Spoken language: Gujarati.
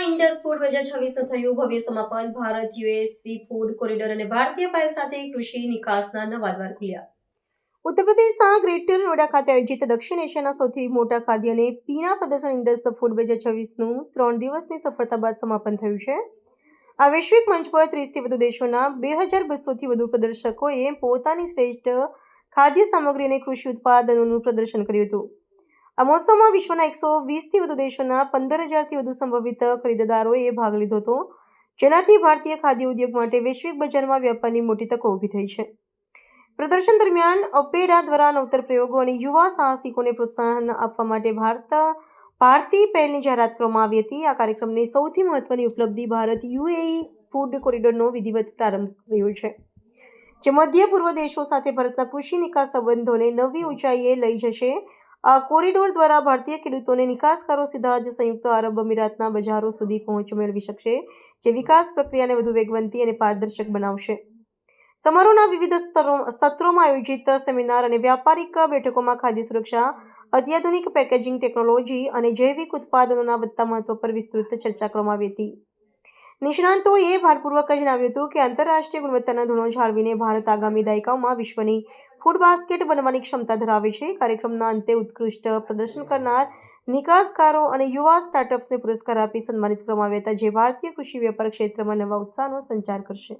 ઇન્ડસ ફૂડ બજાર હજાર છવ્વીસનું થયું. ભવ્ય સમાપન. ભારત યુએસસી ફૂડ કોરિડોર અને ભારતીય પાયલ સાથે કૃષિ નિકાસના નવા દ્વાર ખુલ્યા. ઉત્તર પ્રદેશના ગ્રેટર નોઈડા ખાતે આયોજિત દક્ષિણ એશિયાના સૌથી મોટા ખાદ્ય અને પીણા પ્રદર્શન ઇન્ડસ ફૂડ બજાર છવ્વીસનું ત્રણ દિવસની સફળતા બાદ સમાપન થયું છે. આ વૈશ્વિક મંચ પર ત્રીસથી વધુ દેશોના બે હજાર બસોથી વધુ પ્રદર્શકોએ પોતાની શ્રેષ્ઠ ખાદ્ય સામગ્રી અને કૃષિ ઉત્પાદનોનું પ્રદર્શન કર્યું હતું. આ મહોત્સવમાં વિશ્વના એકસો વીસથી વધુ દેશોના પંદર હજારથી વધુ સંભવિત ખરીદદારોએ ભાગ લીધો હતો. જેનાથી ભારતીય ખાદ્ય ઉદ્યોગ માટે વૈશ્વિક બજારમાં વ્યાપારની મોટી તકો ઊભી થઈ છે. પ્રદર્શન દરમિયાન અપેડા દ્વારા નવતર પ્રયોગો અને યુવા સાહસિકોને પ્રોત્સાહન આપવા માટે ભારત ભારતીય પહેલની જાહેરાત કરવામાં આવી હતી. આ કાર્યક્રમની સૌથી મહત્વની ઉપલબ્ધિ ભારત યુએઈ ફૂડ કોરિડોરનો વિધિવત પ્રારંભ થયો છે. જે મધ્ય પૂર્વ દેશો સાથે ભારતના કૃષિ નિકાસ સંબંધોને નવી ઊંચાઈએ લઈ જશે. આ કોરિડોર દ્વારા ભારતીય ખેડૂતોને નિકાસકારો સીધા જ સંયુક્ત આરબ અમીરાતના બજારો સુધી પહોંચ મેળવી શકશે, જે વિકાસ પ્રક્રિયાને વધુ વેગવંતી અને પારદર્શક બનાવશે. સમારોહના વિવિધ સ્તરો સત્રોમાં આયોજિત સેમિનાર અને વ્યાપારિક બેઠકોમાં ખાદ્ય સુરક્ષા, અત્યાધુનિક પેકેજિંગ ટેકનોલોજી અને જૈવિક ઉત્પાદનોના વધતા મહત્વ પર વિસ્તૃત ચર્ચા કરવામાં આવી હતી. નિષ્ણાંતોએ ભારપૂર્વક જણાવ્યું હતું કે આંતરરાષ્ટ્રીય ગુણવત્તાના ધોરણો જાળવીને ભારત આગામી દાયકાઓમાં વિશ્વની ફૂડ બાસ્કેટ બનવાની ક્ષમતા ધરાવે છે. કાર્યક્રમના અંતે ઉત્કૃષ્ટ પ્રદર્શન કરનાર નિકાસકારો અને યુવા સ્ટાર્ટઅપ્સને પુરસ્કાર આપી સન્માનિત કરવામાં આવ્યા હતા, જે ભારતીય કૃષિ વેપાર ક્ષેત્રમાં નવા ઉત્સાહનો સંચાર કરશે.